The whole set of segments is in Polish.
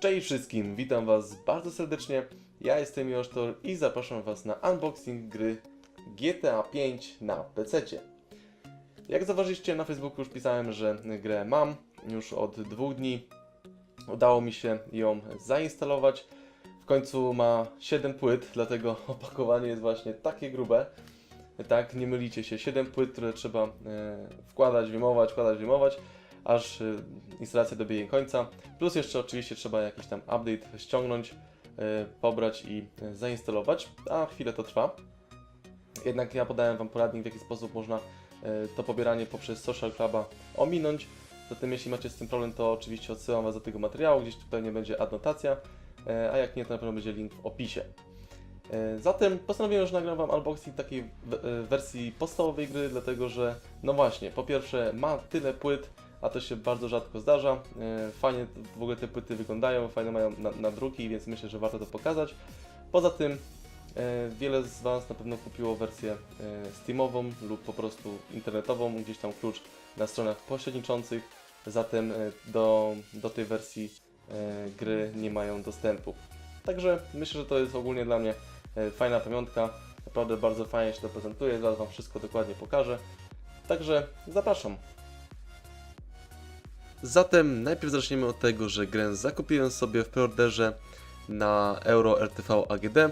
Cześć wszystkim, witam Was bardzo serdecznie. Ja jestem Josztor i zapraszam Was na unboxing gry GTA 5 na PC. Jak zauważyliście na Facebooku już pisałem, że grę mam już od dwóch dni. Udało mi się ją zainstalować. W końcu ma 7 płyt, dlatego opakowanie jest właśnie takie grube. Tak, nie mylicie się, 7 płyt, które trzeba e, wkładać, wyjmować, wkładać, wyjmować, aż e, instalacja dobiegnie końca. Plus jeszcze oczywiście trzeba jakiś tam update ściągnąć, e, pobrać i e, zainstalować, a chwilę to trwa. Jednak ja podałem Wam poradnik, w jaki sposób można to pobieranie poprzez Social Cluba ominąć. Zatem jeśli macie z tym problem, to oczywiście odsyłam Was do tego materiału, gdzieś tu pewnie będzie adnotacja, a jak nie, to na pewno będzie link w opisie. Zatem postanowiłem, że nagram Wam unboxing takiej wersji podstawowej gry, dlatego że, no właśnie, po pierwsze ma tyle płyt, a to się bardzo rzadko zdarza. E, Fajnie w ogóle te płyty wyglądają, fajne mają na- nadruki, więc myślę, że warto to pokazać. Poza tym e, wiele z Was na pewno kupiło wersję e, Steamową lub po prostu internetową, gdzieś tam klucz na stronach pośredniczących, zatem do, do tej wersji gry nie mają dostępu. Także myślę, że to jest ogólnie dla mnie fajna pamiątka. Naprawdę bardzo fajnie się to prezentuje, zaraz Wam wszystko dokładnie pokażę. Także zapraszam. Zatem najpierw zaczniemy od tego, że grę zakupiłem sobie w preorderze na Euro RTV AGD. E,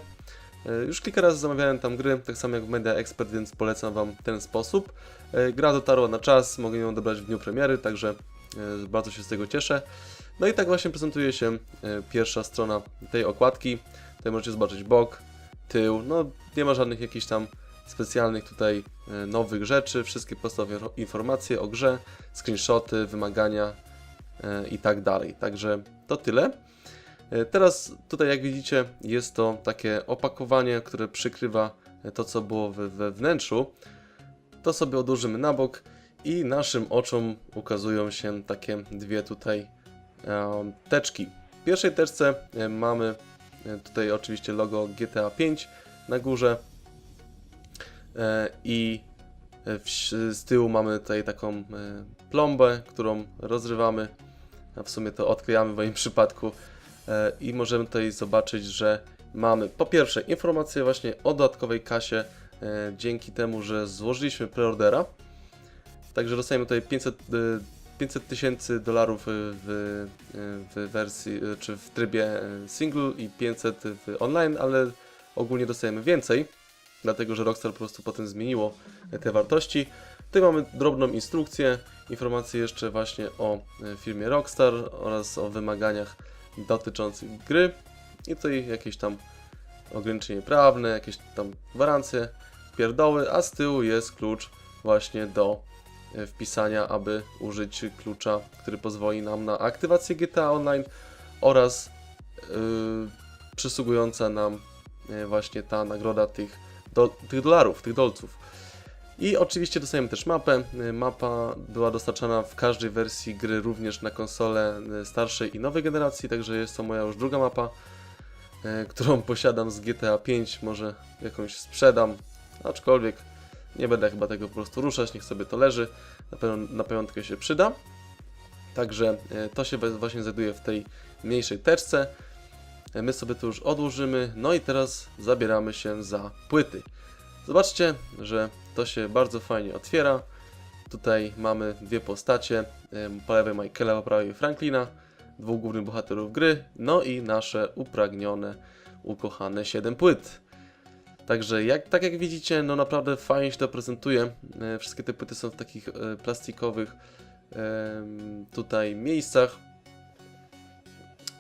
Już kilka razy zamawiałem tam gry, tak samo jak w Media Expert, więc polecam Wam ten sposób. E, Gra dotarła na czas, mogę ją dobrać w dniu premiery, także e, bardzo się z tego cieszę. No i tak właśnie prezentuje się pierwsza strona tej okładki. Tutaj możecie zobaczyć bok, tył, no nie ma żadnych jakichś tam specjalnych tutaj e, nowych rzeczy, wszystkie podstawowe informacje o grze, screenshoty, wymagania e, i tak dalej. Także to tyle. E, Teraz tutaj jak widzicie jest to takie opakowanie, które przykrywa to co było we, wnętrzu. To sobie odłożymy na bok i naszym oczom ukazują się takie dwie tutaj teczki. W pierwszej teczce mamy tutaj oczywiście logo GTA 5 na górze i e, w, z tyłu mamy tutaj taką e, plombę, którą rozrywamy, a w sumie to odklejamy w moim przypadku. E, i możemy tutaj zobaczyć, że mamy po pierwsze informację właśnie o dodatkowej kasie dzięki temu, że złożyliśmy preordera. Także dostajemy tutaj 500 e, 500 tysięcy dolarów w, w wersji, czy w trybie single i 500 w online, ale ogólnie dostajemy więcej, dlatego że Rockstar po prostu potem zmieniło e, te wartości. Tutaj mamy drobną instrukcję, informacje jeszcze właśnie o e, firmie Rockstar oraz o wymaganiach dotyczących gry i tutaj jakieś tam ograniczenie prawne, jakieś tam gwarancje, pierdoły, a z tyłu jest klucz właśnie do e, wpisania, aby użyć klucza, który pozwoli nam na aktywację GTA Online oraz yy, przysługująca nam właśnie ta nagroda tych, do, tych dolarów, tych dolców. I oczywiście dostajemy też mapę. Yy, Mapa była dostarczana w każdej wersji gry, również na konsole yy, starszej i nowej generacji, także jest to moja już druga mapa, yy, którą posiadam z GTA 5. Może jakąś sprzedam, aczkolwiek nie będę chyba tego po prostu ruszać, niech sobie to leży. Na pewno na pamiątkę się przyda. Także to się właśnie znajduje w tej mniejszej teczce. E, My sobie to już odłożymy. No i teraz zabieramy się za płyty. Zobaczcie, że to się bardzo fajnie otwiera. Tutaj mamy dwie postacie. e, Po lewej Michaela, po prawej Franklina. Dwóch głównych bohaterów gry. No i nasze upragnione, ukochane 7 płyt. Także jak, tak jak widzicie, no naprawdę fajnie się to prezentuje. E, Wszystkie te płyty są w takich plastikowych tutaj miejscach.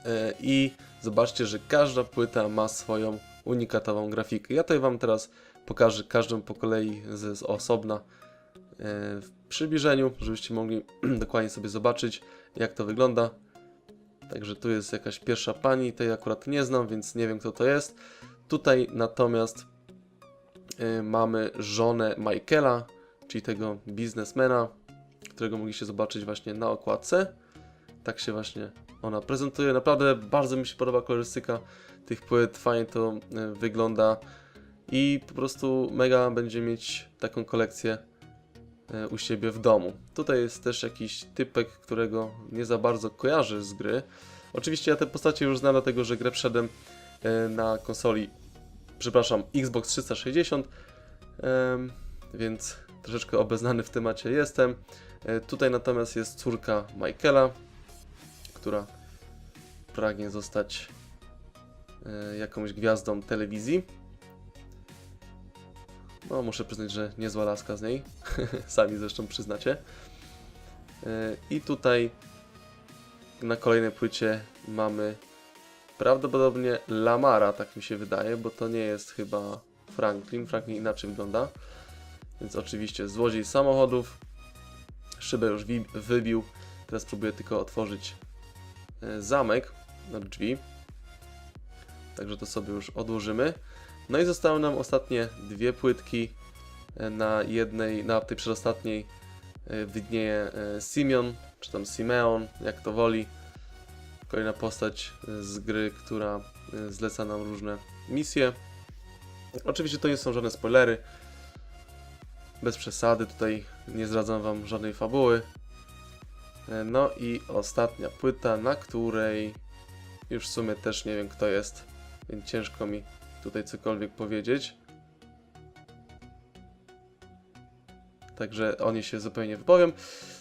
E, I zobaczcie, że każda płyta ma swoją unikatową grafikę. Ja tutaj Wam teraz pokażę każdą po kolei z, z osobna e, w przybliżeniu, żebyście mogli dokładnie sobie zobaczyć, jak to wygląda. Także tu jest jakaś pierwsza pani, tej akurat nie znam, więc nie wiem kto to jest. Tutaj natomiast y, mamy żonę Michaela, czyli tego biznesmena, którego mogliście zobaczyć właśnie na okładce. Tak się właśnie ona prezentuje. Naprawdę bardzo mi się podoba kolorystyka tych płyt, fajnie to y, wygląda i po prostu mega będzie mieć taką kolekcję y, u siebie w domu. Tutaj jest też jakiś typek, którego nie za bardzo kojarzy z gry, Oczywiście ja te postacie już znam, dlatego że grę wszedłem e, na konsoli, przepraszam, Xbox 360, em, więc troszeczkę obeznany w temacie jestem. E, Tutaj natomiast jest córka Michaela, która pragnie zostać e, jakąś gwiazdą telewizji. No, muszę przyznać, że niezła laska z niej. Sami zresztą przyznacie. E, I tutaj na kolejnej płycie mamy prawdopodobnie Lamara, tak mi się wydaje, bo to nie jest chyba Franklin. Franklin inaczej wygląda. Więc oczywiście złodziej samochodów. Szybę już wybił. Teraz próbuję tylko otworzyć e, zamek na drzwi. Także to sobie już odłożymy. No i zostały nam ostatnie dwie płytki. E, Na jednej, na tej przedostatniej e, widnieje e, Simeon, czy tam Simeon, jak to woli. Kolejna postać z gry, która zleca nam różne misje. Oczywiście to nie są żadne spoilery. Bez przesady, tutaj nie zdradzam Wam żadnej fabuły. No i ostatnia płyta, na której już w sumie też nie wiem kto jest, więc ciężko mi tutaj cokolwiek powiedzieć. Także o niej się zupełnie wypowiem.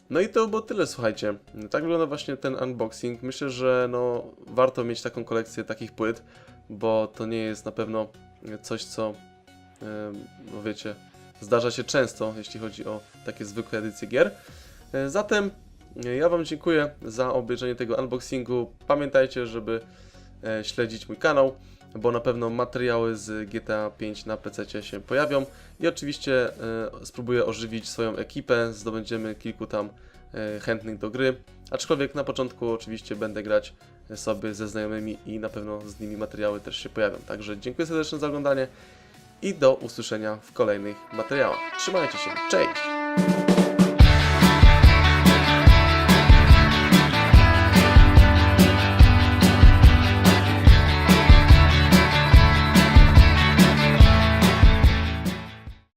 No i to było tyle, słuchajcie. Tak wygląda właśnie ten unboxing. Myślę, że no, warto mieć taką kolekcję takich płyt, bo to nie jest na pewno coś, co, no wiecie, zdarza się często, jeśli chodzi o takie zwykłe edycje gier. E, Zatem ja Wam dziękuję za obejrzenie tego unboxingu. Pamiętajcie, żeby e, śledzić mój kanał, bo na pewno materiały z GTA 5 na PC się pojawią. I oczywiście e, spróbuję ożywić swoją ekipę, zdobędziemy kilku tam e, chętnych do gry. Aczkolwiek na początku oczywiście będę grać sobie ze znajomymi i na pewno z nimi materiały też się pojawią. Także dziękuję serdecznie za oglądanie i do usłyszenia w kolejnych materiałach. Trzymajcie się, cześć!